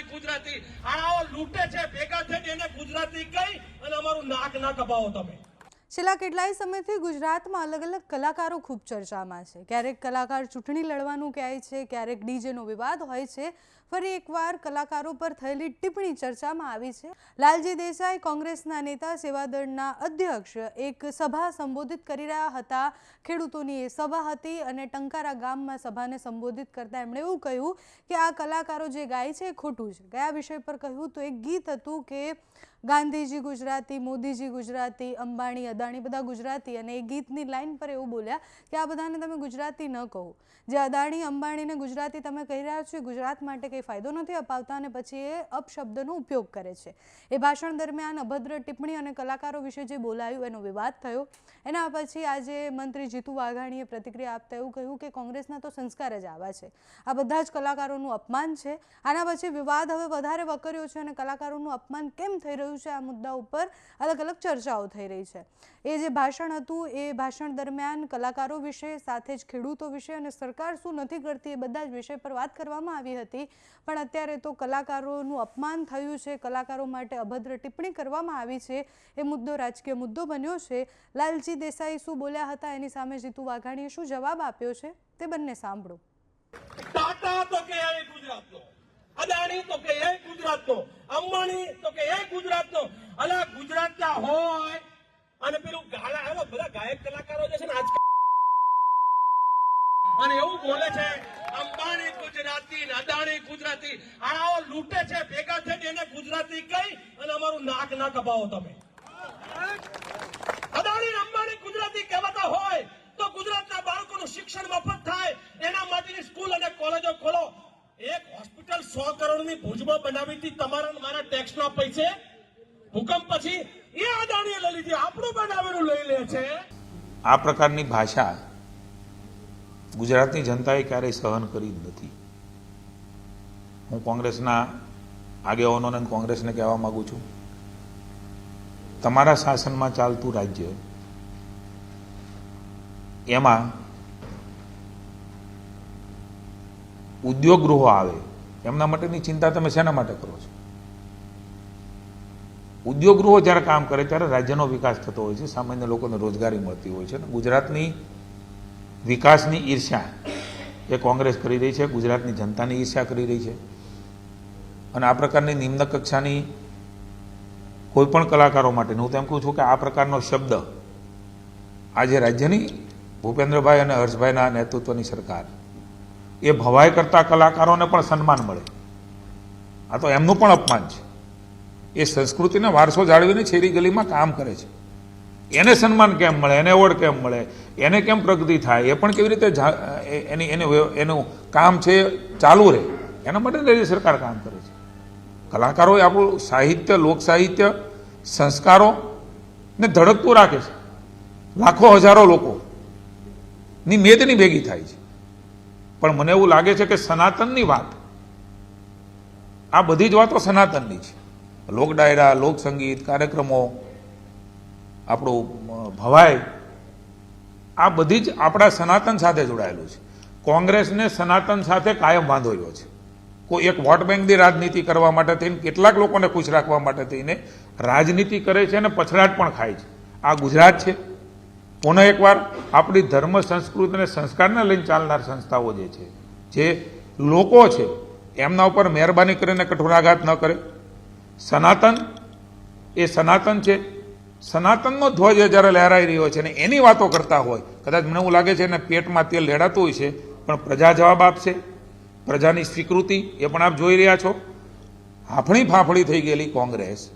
અંબાણી ગુજરાતી. આ લૂંટે છે, ભેગા થઈને એને ગુજરાતી કહી અને અમારું નાક ના કપાવો તમે. છેલ્લા કેટલાય સમયથી ગુજરાતમાં અલગ અલગ કલાકારો ખૂબ ચર્ચામાં છે. ક્યારેક કલાકાર ચૂંટણી લડવાનું કહે છે, ક્યારેક ડીજેનો વિવાદ હોય છે. ફરી એકવાર કલાકારો પર થયેલી ટિપ્પણી ચર્ચામાં આવી છે. લાલજી દેસાઈ કોંગ્રેસના નેતા, સેવાદળના અધ્યક્ષ એક સભા સંબોધિત કરી રહ્યા હતા. ખેડૂતોની એ સભા હતી અને ટંકારા ગામમાં સભાને સંબોધિત કરતા એમણે એવું કહ્યું કે આ કલાકારો જે ગાય છે એ ખોટું છે. કયા વિષય પર કહ્યું તો એક ગીત હતું કે, ગાંધીજી ગુજરાતી, મોદીજી ગુજરાતી, અંબાણી અદાણી બધા ગુજરાતી અને એ ગીતની લાઈન પર એવું બોલ્યા કે આ બધાને તમે ગુજરાતી ન કહો. જે અદાણી અંબાણીને ગુજરાતી તમે કહી રહ્યા છો ગુજરાત માટે કંઈ ફાયદો નથી અપાવતા અને પછી એ અપશબ્દનો ઉપયોગ કરે છે. એ ભાષણ દરમિયાન અભદ્ર ટિપ્પણી અને કલાકારો વિશે જે બોલાયું એનો વિવાદ થયો. એના પછી આજે મંત્રી જીતુ વાઘાણીએ પ્રતિક્રિયા આપતા એવું કહ્યું કે કોંગ્રેસના તો સંસ્કાર જ આવા છે. આ બધા જ કલાકારોનું અપમાન છે. આના પછી વિવાદ હવે વધારે વકર્યો છે અને કલાકારોનું અપમાન કેમ થઈ રહ્યું છે? આ મુદ્દા ઉપર અલગ અલગ ચર્ચાઓ થઈ રહી છે. એ જે ભાષણ હતું, એ ભાષણ દરમિયાન કલાકારો વિશે, સાથે જ ખેડૂતો વિશે અને સરકાર શું નથી કરતી એ બધા જ વિષય પર વાત કરવામાં આવી હતી. પણ અત્યારે તો કલાકારોનું અપમાન થયું છે, કલાકારો માટે અભદ્ર ટિપ્પણી કરવામાં આવી છે. એ મુદ્દો રાજકીય મુદ્દો બન્યો છે. લાલજી દેસાઈ શું બોલ્યા હતા? એની સામે જીતુ વાઘાણીએ શું જવાબ આપ્યો છે? તે બંને સાંભળો. ટાટા તો કે ગુજરાતનો, અદાણી તો કે ગુજરાતનો, અંબાણી તો હોય અને પેલું ગાળા એવો બધા ગાયક કલાકારો જે છે ને આજ અને એવું બોલે છે, અંબાણી ગુજરાતી, અદાણી ગુજરાતી આવો લૂંટે છે, ભેગા થઈને એને ગુજરાતી કહી અને અમારું નાક ના કપાવો તમે. અદાણી, અંબાણી ગુજરાતી કહેવાતા હોય તો ગુજરાતના બાળકોનું શિક્ષણ મફત થાય. એના માટેની સ્કૂલ અને કોલેજો ખોલો. એક હોસ્પિટલ સો કરોડની ભુજમાં બનાવી હતી. તમારા મારા ટેક્સના પૈસે. ભૂકંપ પછી એ અદાણીએ લઈ લીધી આપણું બનાવેલું લઈ લે છે. આ પ્રકારની ભાષા ગુજરાતની જનતાએ ક્યારેય સહન કરી નથી. હું કોંગ્રેસના આગેવાનોને કોંગ્રેસને કહેવા માગું છું, તમારા શાસનમાં ચાલતું રાજ્ય એમાં ઉદ્યોગ ગૃહો આવે, એમના માટેની ચિંતા તમે શેના માટે કરો છો? ઉદ્યોગ ગૃહો જ્યારે કામ કરે ત્યારે રાજ્યનો વિકાસ થતો હોય છે, સામાન્ય લોકોને રોજગારી મળતી હોય છે અને ગુજરાતની વિકાસની ઈર્ષ્યા એ કોંગ્રેસ કરી રહી છે, ગુજરાતની જનતાની ઈર્ષ્યા કરી રહી છે. અને આ પ્રકારની નિમ્ન કક્ષાની કોઈ પણ કલાકારો માટે હું તેમ કહું છું કે આ પ્રકારનો શબ્દ આજે રાજ્યની ભૂપેન્દ્રભાઈ અને હર્ષભાઈના નેતૃત્વની સરકાર, એ ભવાઈ કરતા કલાકારોને પણ સન્માન મળે. આ તો એમનું પણ અપમાન છે. એ સંસ્કૃતિને વારસો જાળવીને છેરી ગલીમાં કામ કરે છે. એને સન્માન કેમ મળે? એને એવોર્ડ કેમ મળે? એને કેમ પ્રગતિ થાય? એ પણ કેવી રીતે એની, એને એનું કામ છે એ ચાલુ રહે. એના માટે રાજ્ય સરકાર કામ કરે છે. કલાકારોએ આપણું સાહિત્ય, લોક સાહિત્ય, સંસ્કારો ને ધડકતું રાખે છે. લાખો હજારો લોકો ની મેદની ભેગી થાય છે. પણ મને એવું લાગે છે કે સનાતનની વાત, આ બધી જ વાતો સનાતનની છે. લોક ડાયરા લોક સંગીત કાર્યક્રમો આપણું ભવાઈ, આ બધી જ આપણા સનાતન સાથે જોડાયેલું છે. કોંગ્રેસને સનાતન સાથે કાયમ બાંધોયો છે. કોઈ એક વોટ બેંકની રાજનીતિ કરવા માટે થઈને, કેટલાક લોકોને ખુશ રાખવા માટે થઈને રાજનીતિ કરે છે અને પછડાટ પણ ખાય છે. આ ગુજરાત છે. પુનઃ એકવાર આપણી ધર્મ, સંસ્કૃતિ અને સંસ્કારને લઈને ચાલનાર સંસ્થાઓ જે છે, જે લોકો છે, એમના ઉપર મહેરબાની કરીને કઠોરાઘાત ન કરે. સનાતન, એ સનાતન છે. સનાતનનો ધ્વજ જ્યારે લહેરાઈ રહ્યો છે ને એની વાતો કરતા હોય, કદાચ મને એવું લાગે છે એને પેટમાં તેલ લેડાતું હોય છે, પણ પ્રજા જવાબ આપશે. પ્રજાની સ્વીકૃતિ એ પણ આપ જોઈ રહ્યા છો. હાફળી ફાફળી થઈ ગયેલી કોંગ્રેસ.